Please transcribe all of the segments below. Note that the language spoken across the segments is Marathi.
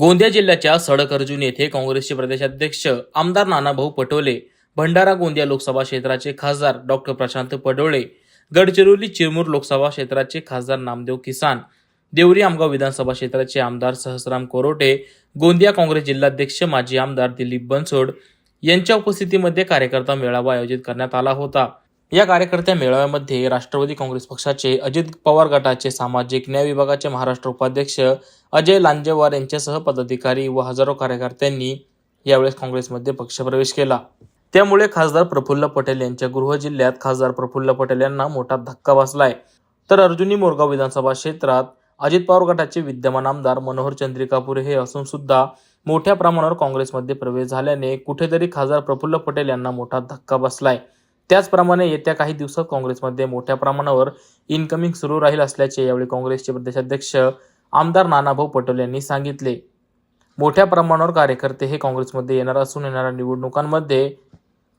गोंदिया जिल्ह्याच्या सडक अर्जुन येथे काँग्रेसचे प्रदेशाध्यक्ष आमदार नानाभाऊ पटोले भंडारा गोंदिया लोकसभा क्षेत्राचे खासदार डॉक्टर प्रशांत पडोळे गडचिरोली चिरमूर लोकसभा क्षेत्राचे खासदार नामदेव किसान देवरी आमगाव विधानसभा क्षेत्राचे आमदार सहस्राम कोरोटे गोंदिया काँग्रेस जिल्हाध्यक्ष माजी आमदार दिलीप बनसोड यांच्या उपस्थितीमध्ये कार्यकर्ता मेळावा आयोजित करण्यात आला होता. या कार्यकर्त्या मेळाव्यामध्ये राष्ट्रवादी काँग्रेस पक्षाचे अजित पवार गटाचे सामाजिक न्याय विभागाचे महाराष्ट्र उपाध्यक्ष अजय लांजेवार यांच्यासह पदाधिकारी व हजारो कार्यकर्त्यांनी यावेळेस काँग्रेसमध्ये पक्षप्रवेश केला. त्यामुळे खासदार प्रफुल्ल पटेल यांच्या गृह जिल्ह्यात खासदार प्रफुल्ल पटेल यांना मोठा धक्का बसलाय. तर अर्जुनी मोरगाव विधानसभा क्षेत्रात अजित पवार गटाचे विद्यमान आमदार मनोहर चंद्रिकापुरे हे असून सुद्धा मोठ्या प्रमाणावर काँग्रेसमध्ये प्रवेश झाल्याने कुठेतरी खासदार प्रफुल्ल पटेल यांना मोठा धक्का बसलाय. त्याचप्रमाणे येत्या काही दिवसात काँग्रेसमध्ये मोठ्या प्रमाणावर इनकमिंग सुरू राहील असल्याचे यावेळी काँग्रेसचे प्रदेशाध्यक्ष आमदार नानाभाऊ पटोले यांनी सांगितले. मोठ्या प्रमाणावर कार्यकर्ते हे काँग्रेसमध्ये येणार असून येणाऱ्या निवडणुकांमध्ये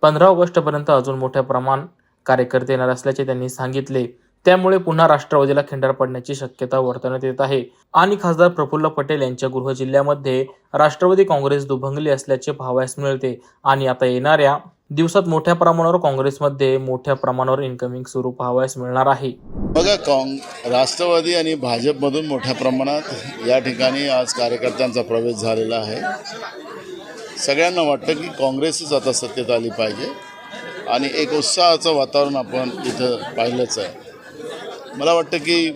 पंधरा ऑगस्टपर्यंत अजून मोठ्या प्रमाण कार्यकर्ते येणार असल्याचे त्यांनी सांगितले. त्यामुळे पुन्हा राष्ट्रवादीला खिंडार पडण्याची शक्यता वर्तवण्यात येत आहे. आणि खासदार प्रफुल्ल पटेल यांच्या गृह जिल्ह्यामध्ये राष्ट्रवादी काँग्रेस दुभंगली असल्याचे पाहावयास मिळते. आणि आता येणाऱ्या दिवसात मोठ्या प्रमाणावर काँग्रेसमध्ये मोठ्या प्रमाणावर इन्कमिंग सुरू पाहावयास मिळणार आहे. बघा काँग राष्ट्रवादी आणि भाजपमधून मोठ्या प्रमाणात या ठिकाणी आज कार्यकर्त्यांचा प्रवेश झालेला आहे. सगळ्यांना वाटतं की काँग्रेसच आता सत्तेत आली पाहिजे. आणि एक उत्साहाचं वातावरण आपण इथं पाहिलंच आहे. मला वाटतं की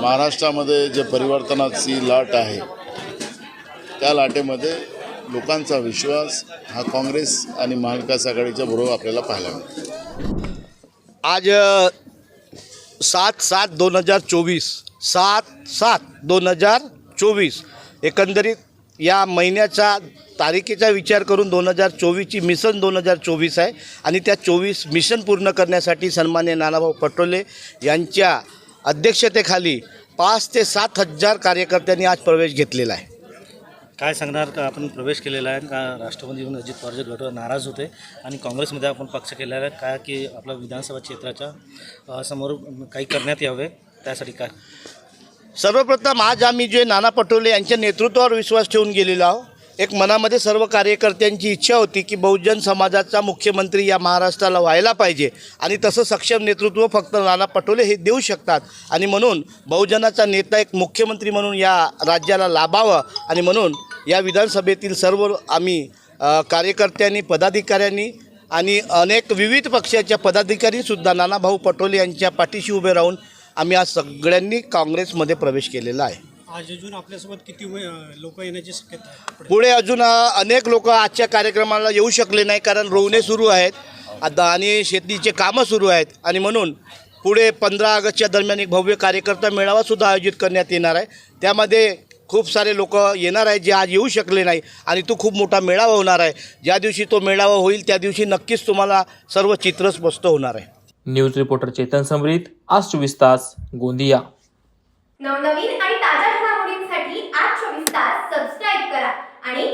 महाराष्ट्रामध्ये जे परिवर्तनाची लाट आहे त्या लाटेमध्ये लोकांचा विश्वास हा काँग्रेस आणि महाविकास आघाडीच्या बरोबर आपल्याला पाहायला मिळतो. आज सात सात दोन हजार चोवीस सात सात दोन हजार चोवीस एकंदरीत या महिन्याचा तारखेचा विचार करून दोन हजार चोवीसची मिशन दोन हजार चोवीस आहे. आणि त्या चोवीस मिशन पूर्ण करण्यासाठी सन्मान्य नानाभाऊ पटोले यांच्या अध्यक्षतेखाली पाच ते सात हजार कार्यकर्त्यांनी आज प्रवेश घेतलेला आहे. काय सांगणार का? आपण प्रवेश केलेला आहे. का राष्ट्रवादीहून अजित पवारचे गटवर नाराज होते? आणि काँग्रेसमध्ये आपण पक्ष केलेला आहे. का की आपल्या विधानसभा क्षेत्राच्या समोर काही करण्यात यावे? त्यासाठी काय? सर्वप्रथम आज आम्ही जे नाना पटोले यांच्या नेतृत्वावर विश्वास ठेवून गेलेलो आहोत एक मनामध्ये सर्व कार्यकर्त्यांची इच्छा होती की बहुजन समाजाचा मुख्यमंत्री या महाराष्ट्राला व्हायला पाहिजे आणि तसं सक्षम नेतृत्व फक्त नाना पटोले हे देऊ शकतात. आणि म्हणून बहुजनाचा नेता एक मुख्यमंत्री म्हणून या राज्याला लाभावं आणि म्हणून या विधानसभेतील सर्व आम्ही कार्यकर्त्यांनी पदाधिकाऱ्यांनी आणि अनेक विविध पक्षाच्या पदाधिकारीसुद्धा नानाभाऊ पटोले यांच्या पाठीशी उभे राहून आम्ही आज सगळ्यांनी काँग्रेसमध्ये प्रवेश केलेला आहे. आज अजून आपल्यासोबत किती लोक येण्याची शक्यता आहे? पुढे अजून अनेक लोक आजच्या कार्यक्रमाला येऊ शकले नाही कारण रोवणे सुरू आहेत. आता आणि शेतीचे कामं सुरू आहेत. आणि म्हणून पुढे पंधरा ऑगस्टच्या दरम्यान एक भव्य कार्यकर्ता मेळावासुद्धा आयोजित करण्यात येणार आहे. त्यामध्ये खूप सारे लोक येणार आहेत जे आज येऊ शकले नाही आणि तो खूप मोठा मेळावा होणार आहे. ज्या दिवशी तो मेळावा होईल त्या दिवशी नक्कीच तुम्हाला सर्व चित्र स्पष्ट होणार आहे. न्यूज रिपोर्टर चेतन समरीत आज चोवीस तास गोंदिया. नवनवीन आणि ताज्या घडामोडींसाठी आज चोवीस तास सबस्क्राईब करा आणि